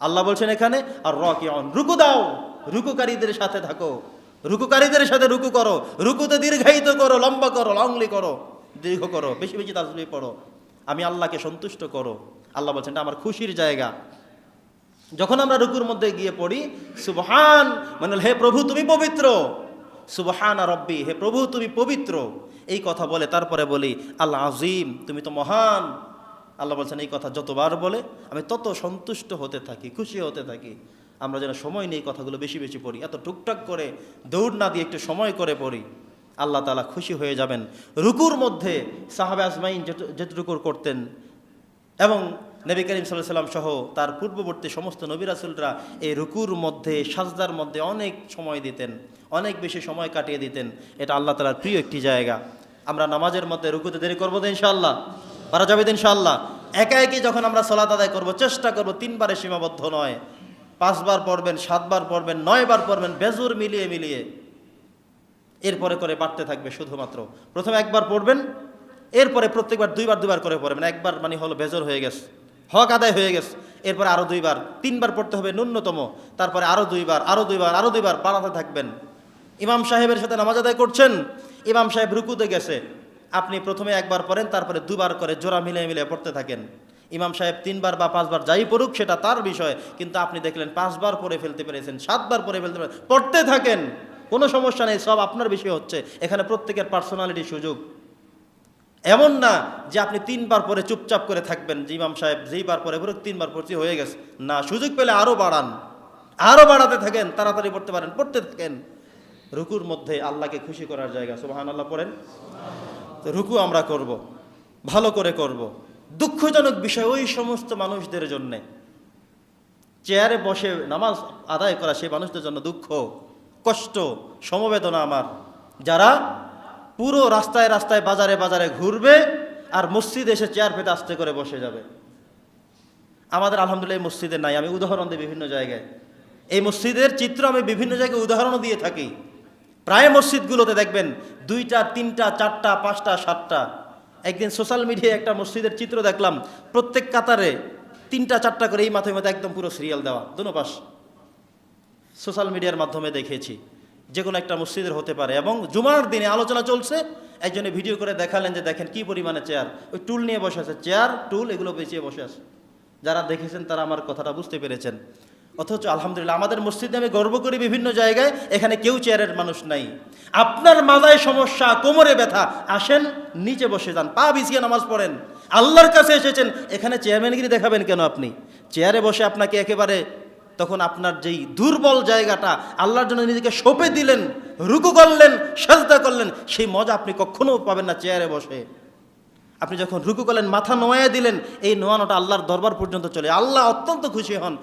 আল্লাহ বলছেন এখানে, আর Rocky on রুকু দাও, রুকুকারীদের সাথে থাকো, রুকুকারীদের সাথে রুকু করো, রুকুতে দীর্ঘায়িত করো, লম্বা করো, লংলি করো, দীর্ঘ করো, বেশি বেশি তাজবি পড়ো, আমি আল্লাহকে সন্তুষ্ট করো। আল্লাহ বলছেন, এটা আমার খুশির জায়গা। যখন আমরা রুকুর মধ্যে গিয়ে পড়ি, সুবহান মানে হে প্রভু, তুমি পবিত্র। সুবহান রব্বি, হে প্রভু, তুমি পবিত্র। এই কথা বলে, তারপরে বলি আল্লাহ আজিম তুমি তো মহান। আল্লাহ বলছেন, এই কথা যতবার বলে, আমি তত সন্তুষ্ট হতে থাকি, খুশি হতে থাকি। আমরা যেন সময় নেই কথাগুলো বেশি বেশি পড়ি, এত টুকটাক করে দৌড় না দিয়ে একটু সময় করে পড়ি, আল্লাহ তালা খুশি হয়ে যাবেন। রুকুর মধ্যে সাহাবে আজমাইন যেটু- যেটুকুর করতেন এবং নবী করিম সাল্লাহ সাল্লাম সহ তার পূর্ববর্তী সমস্ত নবী রাসুলরা এই রুকুর মধ্যে, সাজদার মধ্যে অনেক সময় দিতেন, অনেক বেশি সময় কাটিয়ে দিতেন। এটা আল্লাহ তালার প্রিয় একটি জায়গা। আমরা নামাজের মধ্যে রুকুতে দেরি করব তো ইনশাআল্লাহ। পারা যাবে তো ইনশাআল্লাহ। একা একই যখন আমরা সলাত আদায় করব, চেষ্টা করব, তিনবারে সীমাবদ্ধ নয়। পাঁচবার পড়বেন, সাতবার পড়বেন, নয়বার পড়বেন, বেজুর মিলিয়ে মিলিয়ে। এরপরে করে বাড়তে থাকবে শুধুমাত্র। প্রথমে একবার পড়বেন, এরপরে প্রত্যেকবার দুইবার দুইবার করে পড়বেন। একবার মানে হলো বেজর হয়ে গেছে। হক আদায় হয়ে গেছে। এরপরে আরও দুইবার। তিনবার পড়তে হবে ন্যূনতম। তারপরে আরও দুইবার আরও দুইবার আরও দুইবার বাড়াতে থাকবেন। ইমাম সাহেবের সাথে নামাজ আদায় করছেন। ইমাম সাহেব রুকুতে গেছে। আপনি প্রথমে একবার পড়েন, তারপরে দুবার করে জোড়া মিলিয়ে মিলিয়ে পড়তে থাকেন। ইমাম সাহেব তিনবার বা পাঁচবার যাই পড়ুক, সেটা তার বিষয়। কিন্তু আপনি দেখলেন পাঁচবার পড়ে ফেলতে পেরেছেন, সাতবার পড়ে ফেলতে পেরেছেন, পড়তে থাকেন। কোনো সমস্যা নেই, সব আপনার বিষয় হচ্ছে। এখানে প্রত্যেকের পার্সোনালিটি সুযোগ। এমন না যে আপনি তিনবার পরে চুপচাপ করে থাকবেন, যে ইমাম সাহেব যেইবার পরে পড়ুক, তিনবার পড়ছি, হয়ে গেছে। না, সুযোগ পেলে আরও বাড়ান। আরও বাড়াতে থাকেন, তাড়াতাড়ি পড়তে পারেন, পড়তে থাকেন। রুকুর মধ্যে আল্লাহকে খুশি করার জায়গা সুবাহান আল্লাহ পড়েন। রুকু আমরা করব, ভালো করে করব। দুঃখজনক বিষয় ওই সমস্ত মানুষদের জন্যে। চেয়ারে বসে নামাজ আদায় করা সেই মানুষদের জন্য দুঃখ, কষ্ট, সমবেদনা আমার। যারা পুরো রাস্তায় রাস্তায় বাজারে বাজারে ঘুরবে আর মসজিদ এসে চেয়ার পেতে আস্তে করে বসে যাবে। আমাদের আলহামদুলিল্লাহ মসজিদে নাই। আমি উদাহরণ দিই বিভিন্ন জায়গায়। এই মসজিদের চিত্র আমি বিভিন্ন জায়গায় উদাহরণও দিয়ে থাকি। প্রায় মসজিদগুলোতে দেখবেন দুইটা, তিনটা, চারটা, পাঁচটা, সাতটা। একদিন সোশ্যাল মিডিয়ায় একটা মসজিদের চিত্র দেখলাম, প্রত্যেক কাতারে তিনটা, চারটা করে এই মাথায় মধ্যে একদম পুরো সিরিয়াল দেওয়া, দুনো পাশ। সোশ্যাল মিডিয়ার মাধ্যমে দেখেছি যে কোনো একটা মসজিদের হতে পারে। এবং জুমার দিনে আলোচনা চলছে, একজনে ভিডিও করে দেখালেন যে দেখেন কি পরিমাণে চেয়ার ওই টুল নিয়ে বসে আছে চেয়ার টুল এগুলো বেঁচিয়ে বসে আছে। যারা দেখেছেন তারা আমার কথাটা বুঝতে পেরেছেন। অথচ আলহামদুলিল্লাহ আমাদের মসজিদে আমি গর্ব করি বিভিন্ন জায়গায়, এখানে কেউ চেয়ারের মানুষ নাই। আপনার মাথায় সমস্যা, কোমরে ব্যথা, আসেন, নিচে বসে যান, পা বিছিয়ে নামাজ পড়েন। আল্লাহর কাছে এসেছেন, এখানে চেয়ারম্যানগিরি দেখাবেন কেন আপনি? চেয়ারে বসে আপনাকে একেবারে তখন আপনার যেই দুর্বল জায়গাটা, আল্লাহর জন্য নিজেকে সঁপে দিলেন, রুকু করলেন, সাজদা করলেন, সেই মজা আপনি কখনো পাবেন না চেয়ারে বসে। আপনি যখন রুকু করলেন, মাথা নোয়া দিলেন, এই নোয়ানোটা আল্লাহর দরবার পর্যন্ত চলে। আল্লাহ অত্যন্ত খুশি হন।